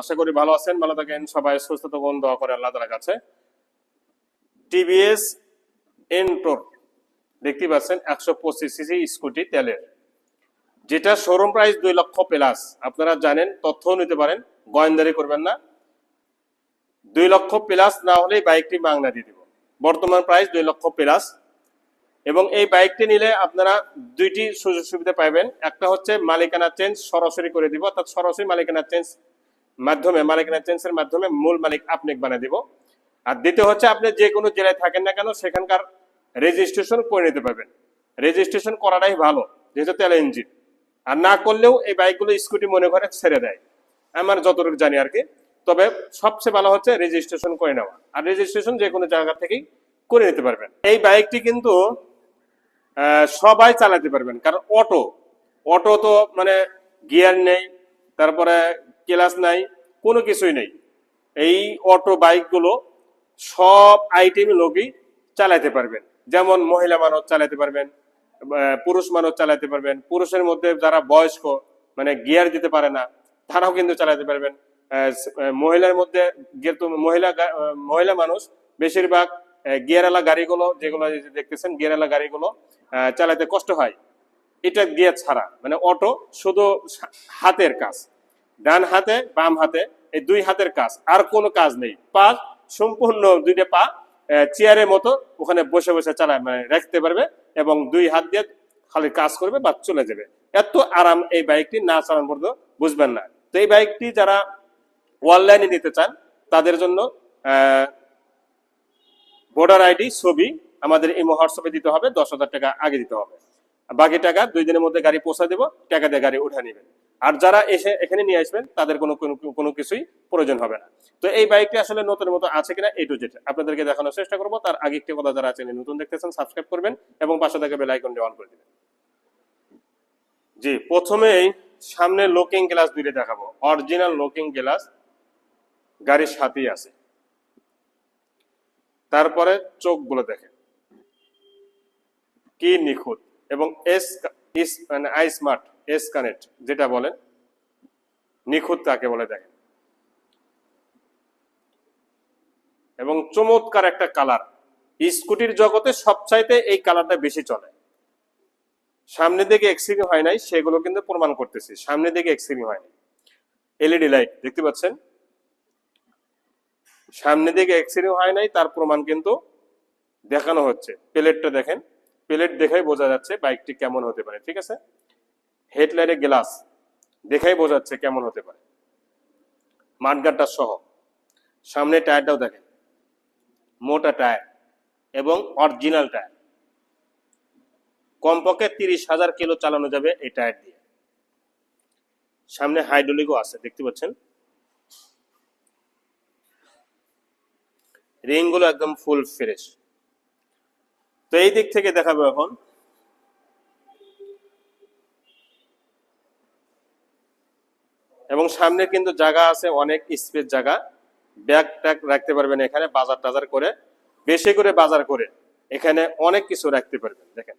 আশা করি ভালো আছেন, ভালো থাকেন, সবাই সুস্থ থাকুন, দোয়া করে আল্লাহ তাআলার কাছে। টিভিএস দেখতে পাচ্ছেন, একশো পঁচিশ সিসি স্কুটি তেলের। যেটা শোরুম প্রাইস দুই লক্ষ প্লাস আপনারা জানেন তথ্য নিতে পারেন, গোয়েন্দারি করবেন না। দুই লক্ষ প্লাস না হলে বাইকটি মাংনা দিয়ে দিব। বর্তমান প্রাইস দুই লক্ষ প্লাস এবং এই বাইকটি নিলে আপনারা দুইটি সুযোগ সুবিধা পাবেন একটা হচ্ছে মালিকানা চেঞ্জ সরাসরি করে দিব, অর্থাৎ সরাসরি মালিকানা চেঞ্জ মাধ্যমে, মালিকানা চেঞ্জের মাধ্যমে মূল মালিক আপনি বানিয়ে দিব। আর দ্বিতীয় হচ্ছে আপনি যে কোনো জেলায় থাকেন না কেন, সেখানকার রেজিস্ট্রেশন করে নিতে পারবেন। রেজিস্ট্রেশন করাটাই ভালো, যেহেতু তেল ইঞ্জিন আর না করলেও এই বাইকগুলো স্কুটি মনে করে ছেড়ে দেয়। আমার যতটুকু জানি আর কি। তবে সবচেয়ে ভালো হচ্ছে রেজিস্ট্রেশন করে নেওয়া। আর রেজিস্ট্রেশন যে কোনো জায়গা থেকেই করে নিতে পারবেন। এই বাইকটি কিন্তু সবাই চালাতে পারবেন। কারণ অটো অটো তো মানে গিয়ার নেই, তারপরে ক্লাস নাই, কোনো কিছুই নেই। এই অটো বাইকগুলো সব আইটেম লোকই চালাতে পারবেন। যেমন মহিলা মানুষ চালাতে পারবেন পুরুষ মানুষ চালাতে পারবেন। পুরুষের মধ্যে যারা বয়স্ক মানে গিয়ার দিতে পারে না, তারাও কিন্তু চালাতে পারবেন। মহিলার মধ্যে যেহেতু মহিলা মহিলা মানুষ, বেশিরভাগ গিয়ারওয়ালা গাড়িগুলো যেগুলো দেখতেছেন গিয়ারওয়ালা গাড়িগুলো চালাতে কষ্ট হয়। এটা গিয়ার ছাড়া মানে অটো শুধু হাতের কাজ। ডান হাতে, বাম হাতে, এই দুই হাতের কাজ, আর কোনো কাজ নেই। পা সম্পূর্ণ দুইটা পা চেয়ারের মতো ওখানে বসে বসে চালায় মানে রাখতে পারবে এবং দুই হাত দিয়ে খালি কাজ করবে বা চলে যাবে। এত আরাম এই বাইকটি না চালান পর্যন্ত বুঝবেন না। তো এই বাইকটি যারা অনলাইনে নিতে চান, তাদের জন্য ভোটার আইডি, ছবি আমাদের এই হোয়াটসঅ্যাপে দিতে হবে, দশ হাজার টাকা আগে দিতে হবে। বাকি টাকা দুই দিনের মধ্যে গাড়ি পৌঁছা দেবো, টাকা দিয়ে গাড়ি উঠে নেবেন। আর যারা এসে এখানে নিয়ে আসবেন, তাদের কোনো কোনো কিছুই প্রয়োজন হবে না। তো এই বাইকটি আসলে নতুন মতো আছে কিনা এই টু আপনাদেরকে দেখানোর চেষ্টা করব। তার আগে একটি কথা যারা আছেন নতুন দেখতেছেন সাবস্ক্রাইব করবেন এবং পাশে থেকে বেল আইকনটি অন করে দিবেন। জি, প্রথমেই সামনে লুকিং গ্লাস দুইটা দেখাবো। অরিজিনাল লুকিং গ্লাস গাড়ির সাথেই আছে। তারপরে চোখগুলো দেখেন। কি নিখুঁত। এবং এস ইস মানে আই স্মার্ট, এস কানেক্ট, যেটা বলেন নিখুঁত তাকে বলে দেখেন। এবং চমৎকার একটা কালার। স্কুটির জগতে সবচাইতে এই কালারটা বেশি চলে। সামনে দিকে এক্সিডিং হয় নাই, সেগুলো কিন্তু প্রমাণ করতেছি। সামনে দিকে এক্সিডিং হয় নাই। এলইডি লাইট দেখতে পাচ্ছেন? সামনে দিকে এক্সিডিং হয় নাই, তার প্রমাণ কিন্তু দেখানো হচ্ছে। প্লেটটা দেখেন। প্লেট দেখেই বোঝা যাচ্ছে বাইকটি কেমন হতে পারে, ঠিক আছে? হেডলাইটের গ্লাস দেখেই বোঝা যাচ্ছে কেমন হতে পারে। মাঠগাটটা সহ। সামনে টায়ারটাও দেখেন। মোটা টায়ার এবং অরিজিনাল টায়ার কমপক্ষে তিরিশ হাজার কিলো চালানো যাবে এই টায়ার দিয়ে। সামনে হাইড্রোলিকও আছে, দেখতে পাচ্ছেন? রিংগুলো একদম ফুল ফ্রেশ। তো এই দিক থেকে দেখাবো এখন। এবং সামনে কিন্তু জায়গা আছে, অনেক স্পেস জায়গা। ব্যাগ ট্যাগ রাখতে পারবেন এখানে, বাজার টাজার করে। বেশি করে বাজার করে এখানে অনেক কিছু রাখতে পারবেন, দেখেন।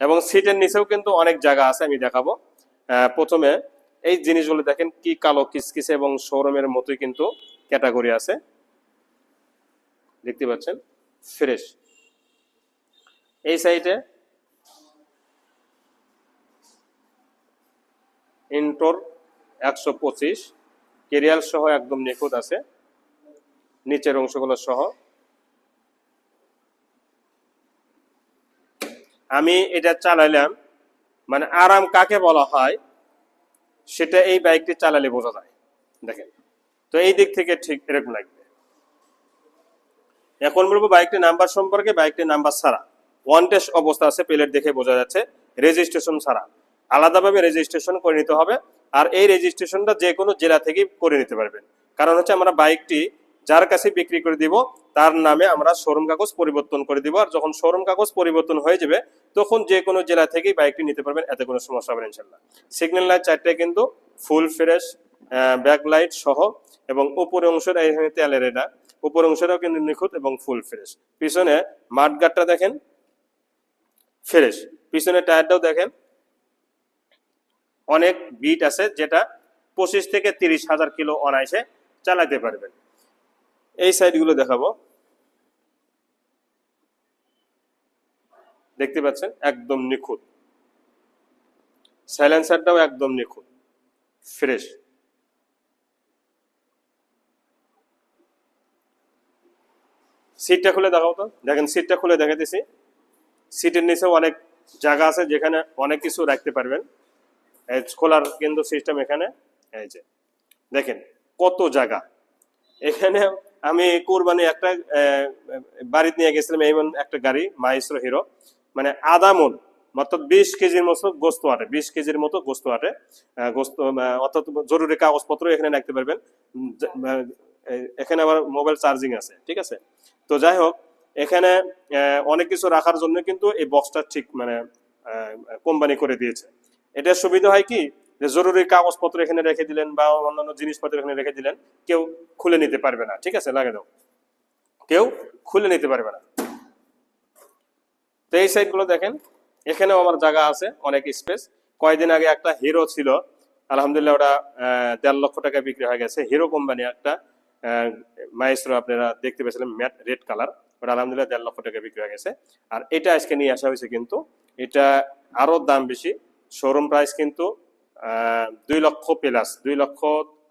এবং সিটের নিচেও কিন্তু অনেক জায়গা আছে, আমি দেখাবো। প্রথমে এই জিনিসগুলো দেখেন কি কালো কিসকিসে এবং শোরুমের মতোই কিন্তু ক্যাটাগরি আছে। দেখতে পাচ্ছেন? ফ্রেশ। এই সাইডে ইন্টোর একশো পঁচিশ, কেরিয়াল সহ একদম নিখুঁত আছে। নিচের অংশগুলো সহ। আমি এটা চালাইলাম মানে আরাম কাকে বলা হয়, সেটা এই বাইকটি চালালে বোঝা যায়। দেখেন। তো এই দিক থেকে ঠিক এরকম লাগবে এখন বলব বাইকটির নাম্বার সম্পর্কে, বাইকটির নাম্বার ছাড়া। ওয়ান টেস্ট অবস্থা আছে প্লেট দেখে বোঝা যাচ্ছে। রেজিস্ট্রেশন ছাড়া। আলাদাভাবে রেজিস্ট্রেশন করে নিতে হবে আর এই রেজিস্ট্রেশনটা যে কোনো জেলা থেকেই করে নিতে পারবেন। কারণ হচ্ছে আমরা বাইকটি যার কাছে বিক্রি করে দিব, তার নামে আমরা শোরুম কাগজ পরিবর্তন করে দিব। আর যখন শোরুম কাগজ পরিবর্তন হয়ে যাবে, তখন যে কোনো জেলা থেকেই বাইকটি নিতে পারবেন, এতে কোনো সমস্যা হবে ইনশাল্লাহ সিগন্যাল লাইট চারটে কিন্তু ফুল ফ্রেশ ব্যাক লাইট সহ এবং উপরে অংশের এখানে তেলের এটা উপর অংশটাও কিন্তু নিখুঁত এবং ফুল ফ্রেশ পিছনে মাঠগাটটা দেখেন ফ্রেশ পিছনে টায়ারটাও দেখেন, অনেক বিট আছে যেটা পঁচিশ থেকে তিরিশ হাজার কিলো অনায়াসে চালাতে পারবেন। এই সাইডগুলো দেখাবো। দেখতে পাচ্ছেন? একদম নিখুঁত। সাইলেন্সারটাও একদম নিখুঁত। ফ্রেশ সিটটা খুলে দেখাও তো। দেখেন, সিটটা খুলে দেখাতেছি সিটের নিচে অনেক জায়গা আছে যেখানে অনেক কিছু রাখতে পারবেন। খোলার কিন্তু সিস্টেম এখানে। এই যে, দেখেন কত জায়গা। এখানে আমি কোরবানি একটা বাড়িতে নিয়ে গেছিলাম এমন একটা গাড়ি মাইস্রো হিরো মানে আধা মন অর্থাৎ বিশ কেজির মতো গোস্ত আটে, বিশ কেজির মতো গোস্ত আটে। গোস্ত অর্থাৎ জরুরি কাগজপত্র এখানে রাখতে পারবেন। এখানে আবার মোবাইল চার্জিং আছে, ঠিক আছে? তো যাই হোক, এখানে অনেক কিছু রাখার জন্য কিন্তু এই বক্সটা ঠিক মানে কোম্পানি করে দিয়েছে। এটার সুবিধা হয় কি? যে জরুরি কাগজপত্র এখানে রেখে দিলেন বা অন্যান্য জিনিসপত্র এখানে রেখে দিলেন, কেউ খুলে নিতে পারবে না। ঠিক আছে? লাগে দাও। কেউ খুলে নিতে পারবে না। তো এই সাইডগুলো দেখেন, এখানেও আমার জায়গা আছে, অনেক স্পেস কয়েকদিন আগে একটা হিরো ছিল, আলহামদুলিল্লাহ ওটা দেড় লক্ষ টাকা বিক্রি হয়ে গেছে। হিরো কোম্পানি একটা। মাইস্রো আপনারা দেখতে পেয়েছিলেন ম্যাট রেড কালার ওটা আলহামদুলিল্লাহ দেড় লক্ষ টাকা বিক্রি হয়ে গেছে। আর এটা আজকে নিয়ে আসা হয়েছে কিন্তু, এটা আরও দাম বেশি শোরুম প্রাইস কিন্তু দুই লক্ষ প্লাস দুই লক্ষ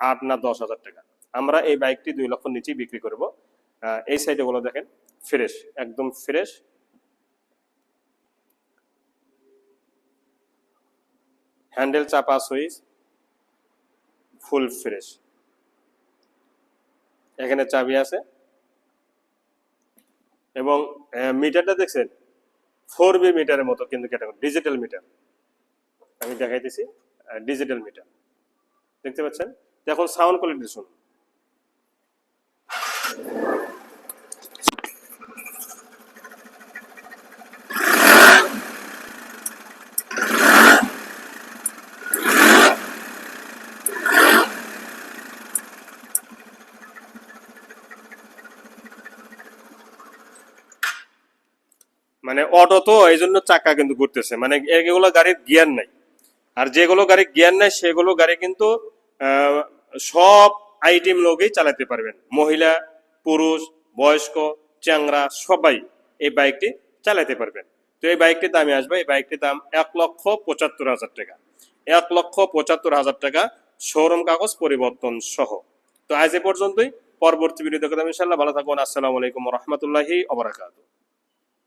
আট না দশ হাজার টাকা। আমরা এই বাইকটি দুই লক্ষ নিচেই বিক্রি করব। এই সাইডে গুলো দেখেন ফ্রেশ একদম ফ্রেশ হ্যান্ডেল চাপা সুইচ ফুল ফ্রেশ এখানে চাবি আছে। এবং মিটারটা দেখছেন? ফোর বি মিটারের মতো কিন্তু ক্যাটাগরি ডিজিটাল মিটার আমি দেখাইতেছি ডিজিটাল মিটার দেখতে পাচ্ছেন? এখন সাউন্ড কোয়ালিটি শুনুন। মানে অটো তো এই জন্য চাকা কিন্তু ঘুরতেছে। মানে এগুলো গাড়ির গিয়ার নাই। আর যেগুলো গাড়ির গিয়ার নাই, সেগুলো গাড়ি কিন্তু সব আইটেম লোকেই চালাতে পারবেন। মহিলা, পুরুষ, বয়স্ক, চ্যাংরা, সবাই এই বাইকটি চালাতে পারবেন। তো এই বাইকটির দামে আসবে, এই বাইকটির দাম এক লক্ষ পঁচাত্তর হাজার টাকা। এক লক্ষ পঁচাত্তর হাজার টাকা শোরুম কাগজ পরিবর্তন সহ। তো আজ এ পর্যন্তই। পরবর্তী ভিডিও দেখাতাম ইনশাল্লাহ ভালো থাকুন। আসসালামু আলাইকুম রহমতুল্লাহি অবরাকাতু